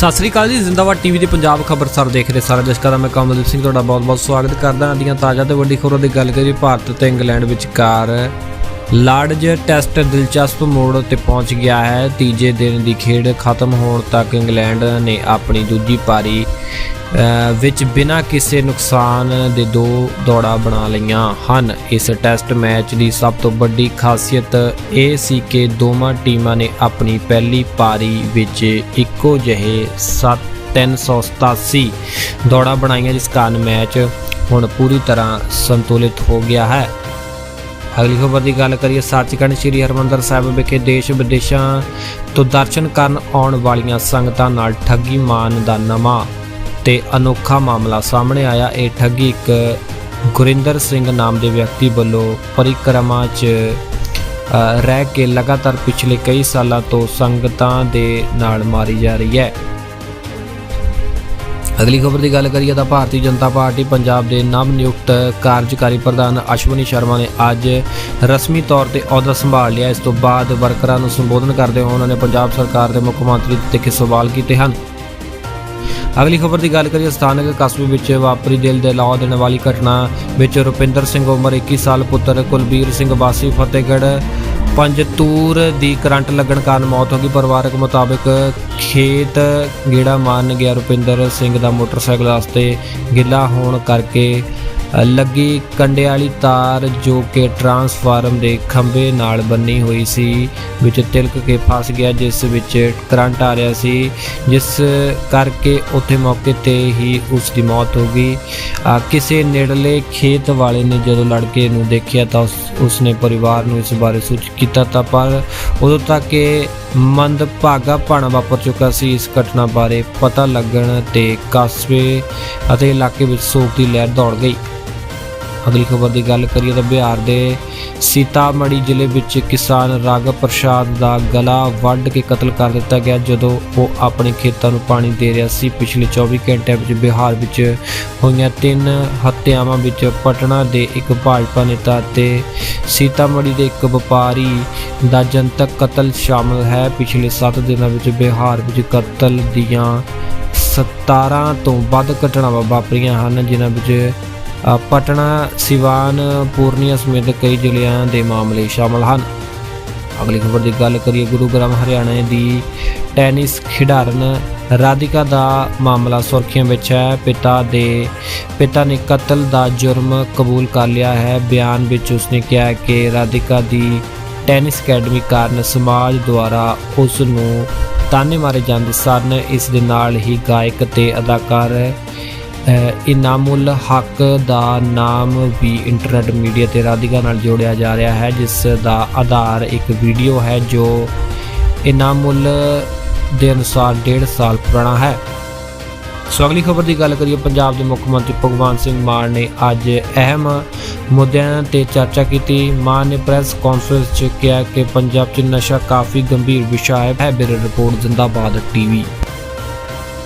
ਸਤਿ ਸ੍ਰੀ ਅਕਾਲ ਜੀ, ਜ਼ਿੰਦਾਬਾਦ ਟੀਵੀ ਦੇ ਪੰਜਾਬ ਖਬਰਸਾਰ ਦੇਖ ਰਹੇ ਸਾਰੇ ਦਰਸ਼ਕਾਂ ਦਾ ਮੈਂ ਕਮਲਦੀਪ ਸਿੰਘ, ਤੁਹਾਡਾ ਬਹੁਤ-ਬਹੁਤ ਸਵਾਗਤ ਕਰਦਾ ਹਾਂ। ਦੀਆਂ ਤਾਜ਼ਾ ਤੇ ਵੱਡੀ ਖਬਰਾਂ ਦੀ ਗੱਲ ਕਰੀਏ, ਭਾਰਤ ਤੇ ਇੰਗਲੈਂਡ ਵਿਚਕਾਰ ਲਾਰਡਜ ਟੈਸਟ ਦਿਲਚਸਪ ਮੋੜ ਤੇ ਪਹੁੰਚ ਗਿਆ ਹੈ। ਤੀਜੇ ਦਿਨ ਦੀ ਖੇਡ ਖਤਮ ਹੋਣ ਤੱਕ ਇੰਗਲੈਂਡ ਨੇ ਆਪਣੀ ਦੂਜੀ ਪਾਰੀ ਵਿੱਚ ਬਿਨਾਂ ਕਿਸੇ ਨੁਕਸਾਨ ਦੇ ਦੋ ਦੌੜਾਂ ਬਣਾ ਲਈਆਂ ਹਨ। ਇਸ ਟੈਸਟ ਮੈਚ ਦੀ ਸਭ ਤੋਂ ਵੱਡੀ ਖਾਸੀਅਤ ਇਹ ਸੀ ਕਿ ਦੋਵਾਂ ਟੀਮਾਂ ਨੇ ਆਪਣੀ ਪਹਿਲੀ ਪਾਰੀ ਵਿੱਚ ਇੱਕੋ ਜਿਹੇ 7 387 ਦੌੜਾਂ ਬਣਾਈਆਂ, ਜਿਸ ਕਾਰਨ ਮੈਚ ਹੁਣ ਪੂਰੀ ਤਰ੍ਹਾਂ ਸੰਤੁਲਿਤ ਹੋ ਗਿਆ ਹੈ। ਅਗਲੀ ਖਬਰ ਦੀ ਗੱਲ ਕਰੀਏ, ਸੱਚਖੰਡ ਸ੍ਰੀ ਹਰਮੰਦਰ ਸਾਹਿਬ ਵਿਖੇ ਦੇਸ਼ ਵਿਦੇਸ਼ਾਂ ਤੋਂ ਦਰਸ਼ਨ ਕਰਨ ਆਉਣ ਵਾਲੀਆਂ ਸੰਗਤਾਂ ਨਾਲ ਠੱਗੀ ਮਾਨ ਦਾ ਨਵਾਂ ਤੇ ਅਨੋਖਾ ਮਾਮਲਾ ਸਾਹਮਣੇ ਆਇਆ। ਇਹ ਠੱਗੀ ਇੱਕ ਗੁਰਿੰਦਰ ਸਿੰਘ ਨਾਮ ਦੇ ਵਿਅਕਤੀ ਵੱਲੋਂ ਪਰਿਕਰਮਾ 'ਚ ਰਹਿ ਕੇ ਲਗਾਤਾਰ ਪਿਛਲੇ ਕਈ ਸਾਲਾਂ ਤੋਂ ਸੰਗਤਾਂ ਦੇ ਨਾਲ ਮਾਰੀ ਜਾ ਰਹੀ ਹੈ। ਅਗਲੀ ਖਬਰ ਦੀ ਗੱਲ ਕਰੀਏ ਤਾਂ ਭਾਰਤੀ ਜਨਤਾ ਪਾਰਟੀ ਪੰਜਾਬ ਦੇ ਨਵ ਨਿਯੁਕਤ ਕਾਰਜਕਾਰੀ ਪ੍ਰਧਾਨ ਅਸ਼ਵਨੀ ਸ਼ਰਮਾ ਨੇ ਅੱਜ ਰਸਮੀ ਤੌਰ ਤੇ ਅਹੁਦਾ ਸੰਭਾਲ ਲਿਆ। ਇਸ ਤੋਂ ਬਾਅਦ ਵਰਕਰਾਂ ਨੂੰ ਸੰਬੋਧਨ ਕਰਦੇ ਹੋਏ ਉਹਨਾਂ ਨੇ ਪੰਜਾਬ ਸਰਕਾਰ ਦੇ ਮੁੱਖ ਮੰਤਰੀ ਤੇ ਸਵਾਲ ਕੀਤੇ ਹਨ। ਅਗਲੀ ਖਬਰ ਦੀ ਗੱਲ ਕਰੀਏ, ਸਥਾਨਕ ਕਸਬੇ ਵਿੱਚ ਵਾਪਰੀ ਦਿਲ ਦੇ ਲਾ ਦੇਣ ਵਾਲੀ ਘਟਨਾ ਵਿੱਚ ਰੁਪਿੰਦਰ ਸਿੰਘ ਉਮਰ 21 ਸਾਲ ਪੁੱਤਰ ਕੁਲਬੀਰ ਸਿੰਘ ਵਾਸੀ ਫਤਿਹਗੜ੍ਹ ਪੰਜਤੂਰ ਦੀ ਕਰੰਟ ਲੱਗਣ ਕਾਰਨ ਮੌਤ ਹੋ ਗਈ। ਪਰਿਵਾਰਕ ਮੁਤਾਬਕ ਖੇਤ ਗੇੜਾ ਮਾਰਨ ਗਿਆ ਰੁਪਿੰਦਰ ਸਿੰਘ ਦਾ ਮੋਟਰਸਾਈਕਲ ਰਸਤੇ ਗਿੱਲਾ ਹੋਣ ਕਰਕੇ ਲੱਗੀ ਕੰਡੇ ਵਾਲੀ ਤਾਰ ਜੋ ਕਿ ਟਰਾਂਸਫਾਰਮ ਦੇ ਖੰਭੇ ਨਾਲ ਬੰਨੀ ਹੋਈ ਸੀ, ਵਿੱਚ ਤਿਲਕ ਕੇ ਫਸ ਗਿਆ, ਜਿਸ ਵਿੱਚ ਕਰੰਟ ਆ ਰਿਹਾ ਸੀ। ਜਿਸ ਕਰਕੇ ਉੱਥੇ ਮੌਕੇ ਤੇ ਹੀ ਉਸ ਦੀ ਮੌਤ ਹੋ ਗਈ। ਕਿਸੇ ਨੇੜਲੇ ਖੇਤ ਵਾਲੇ ਨੇ ਜਦੋਂ ਲੜਕੇ ਨੂੰ ਦੇਖਿਆ ਤਾਂ ਉਸ ਉਸਨੇ ਪਰਿਵਾਰ ਨੂੰ ਇਸ ਬਾਰੇ ਸੂਚਿਤ ਕੀਤਾ ਤਾਂ ਪਰ ਉਦੋਂ ਤੱਕ ਇਹ ਮੰਦਭਾਗਾ ਭਾਣਾ ਵਾਪਰ ਚੁੱਕਾ ਸੀ। ਇਸ ਘਟਨਾ ਬਾਰੇ ਪਤਾ ਲੱਗਣ ਤੇ ਕਸਬੇ ਅਤੇ ਇਲਾਕੇ ਵਿੱਚ ਸੋਗ ਦੀ ਲਹਿਰ ਦੌੜ ਗਈ। ਅਗਲੀ ਖਬਰ ਦੀ ਗੱਲ ਕਰੀਏ ਤਾਂ ਬਿਹਾਰ ਦੇ ਸੀਤਾਮੜੀ ਜ਼ਿਲ੍ਹੇ ਵਿੱਚ ਕਿਸਾਨ ਰਾਘਵ ਪ੍ਰਸਾਦ ਦਾ ਗਲਾ ਵੱਢ ਕੇ ਕਤਲ ਕਰ ਦਿੱਤਾ ਗਿਆ, ਜਦੋਂ ਉਹ ਆਪਣੇ ਖੇਤਾਂ ਨੂੰ ਪਾਣੀ ਦੇ ਰਿਹਾ ਸੀ। ਪਿਛਲੇ 24 ਘੰਟਿਆਂ ਵਿੱਚ ਬਿਹਾਰ ਵਿੱਚ ਹੋਈਆਂ ਤਿੰਨ ਹੱਤਿਆਵਾਂ ਵਿੱਚ ਪਟਨਾ ਦੇ ਇੱਕ ਭਾਜਪਾ ਨੇਤਾ ਅਤੇ ਸੀਤਾਮੜੀ ਦੇ ਇੱਕ ਵਪਾਰੀ ਦਾ ਜਨਤਕ ਕਤਲ ਸ਼ਾਮਲ ਹੈ। ਪਿਛਲੇ 7 ਦਿਨਾਂ ਵਿੱਚ ਬਿਹਾਰ ਵਿੱਚ ਕਤਲ ਦੀਆਂ 17 ਤੋਂ ਵੱਧ ਘਟਨਾਵਾਂ ਵਾਪਰੀਆਂ ਹਨ, ਜਿਨ੍ਹਾਂ ਵਿੱਚ ਪਟਨਾ, ਸਿਵਾਨ, ਪੂਰਨੀਆ ਸਮੇਤ ਕਈ ਜ਼ਿਲ੍ਹਿਆਂ ਦੇ ਮਾਮਲੇ ਸ਼ਾਮਲ ਹਨ। ਅਗਲੀ ਖਬਰ ਦੀ ਗੱਲ ਕਰੀਏ ਗੁਰੂਗ੍ਰਾਮ ਹਰਿਆਣਾ ਦੀ ਟੈਨਿਸ ਖਿਡਾਰਨ ਰਾਧਿਕਾ ਦਾ ਮਾਮਲਾ ਸੁਰਖੀਆਂ ਵਿੱਚ ਹੈ। ਪਿਤਾ ਦੇ, ਪਿਤਾ ਨੇ ਕਤਲ ਦਾ ਜੁਰਮ ਕਬੂਲ ਕਰ ਲਿਆ ਹੈ। ਬਿਆਨ ਵਿੱਚ ਉਸਨੇ ਕਿਹਾ ਕਿ ਰਾਧਿਕਾ ਦੀ ਟੈਨਿਸ ਅਕੈਡਮੀ ਕਾਰਨ ਸਮਾਜ ਦੁਆਰਾ ਉਸ ਨੂੰ ਤਾਨੇ ਮਾਰੇ ਜਾਂਦੇ ਸਨ। ਇਸ ਦੇ ਨਾਲ ਹੀ ਗਾਇਕ ਤੇ ਅਦਾਕਾਰ ਇਨਾਮੁਲ ਹੱਕ ਦਾ ਨਾਮ ਵੀ ਇੰਟਰਨੈਟ ਮੀਡੀਆ ਤੇ ਰਾਧਿਕਾ ਨਾਲ ਜੋੜਿਆ ਜਾ ਰਿਹਾ ਹੈ, ਜਿਸ ਦਾ ਆਧਾਰ ਇੱਕ ਵੀਡੀਓ ਹੈ ਜੋ ਇਨਾਮੁਲ ਦੇ ਅਨੁਸਾਰ 1.5 ਸਾਲ ਪੁਰਾਣਾ ਹੈ। ਸੋ ਅਗਲੀ ਖਬਰ ਦੀ ਗੱਲ ਕਰੀਏ, ਪੰਜਾਬ ਦੇ ਮੁੱਖ ਮੰਤਰੀ ਭਗਵਾਨ ਸਿੰਘ ਮਾਨ ਨੇ ਅੱਜ ਅਹਿਮ ਮੁੱਦਿਆਂ ਤੇ ਚਰਚਾ ਕੀਤੀ। ਮਾਨ ਨੇ ਪ੍ਰੈਸ ਕਾਨਫਰੰਸ 'ਚ ਕਿਹਾ ਕਿ ਪੰਜਾਬ 'ਚ ਨਸ਼ਾ ਕਾਫੀ ਗੰਭੀਰ ਵਿਸ਼ਾ ਹੈ ਹੈ ਰਿਪੋਰਟ, ਜ਼ਿੰਦਾਬਾਦ ਟੀਵੀ।